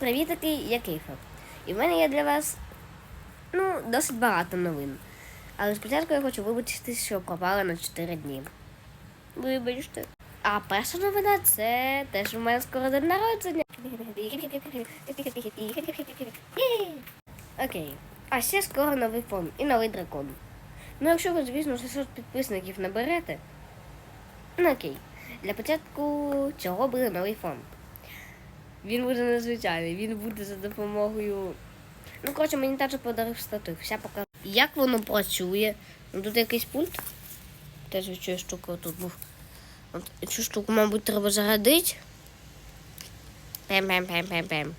Привіт, такий я Кейфа. І в мене є для вас ну, досить багато новин. Але спочатку я хочу вибачитись, що пропала на 4 дні. Вибачте. А перша новина це те, що в мене скоро день народження. Окей. А ще скоро новий фон і новий дракон. Ну, якщо ви, звісно, 600 підписників наберете. Ну окей. Для початку цього буде новий фон. Він буде незвичайний, він буде за допомогою. Ну, коротше, мені теж подарив статив. Вся покажу. Як воно працює? Ну, тут якийсь пульт. Теж відчую штука тут був. От цю штуку, мабуть, треба зарядити. Пем-пем-пем-пем-пем.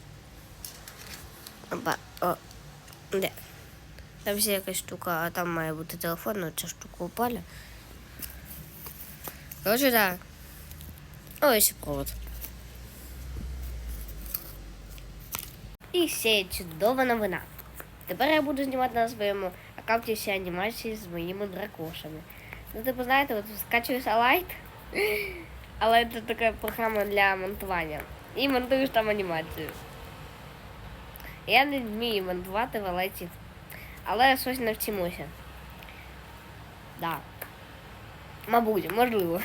Опа, о, де? Там ще якась штука, а там має бути телефон, ну ця штука упала. Коротше, так. О, і провод. І ще чудова новина. Тепер я буду знімати на своєму аккаунті всі анімації з моїми дракошами. Ну, типу, знаєте, от скачуєш лайт, але це така програма для монтування. І монтуєш там анімацію. Я не вмію монтувати в алайті, але щось навчимося. Да. Мабуть, можливо.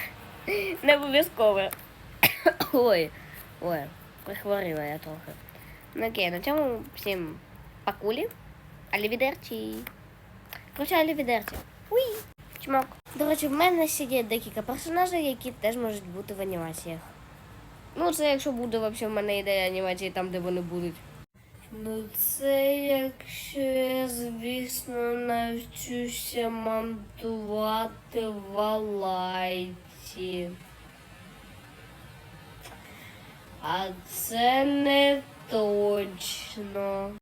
Не обов'язково. Ой, ой, прихворіла я трохи. Ну окей, на цьому всім пакулі. Алівідерчі. Короче, алівідерчі. Уй! Чмок. До речі, в мене ще декілька персонажів, які теж можуть бути в анімаціях. Ну, це якщо буде взагалі в мене ідея анімації там, де вони будуть. Ну, це якщо я, звісно, навчуся монтувати в. А це не точно.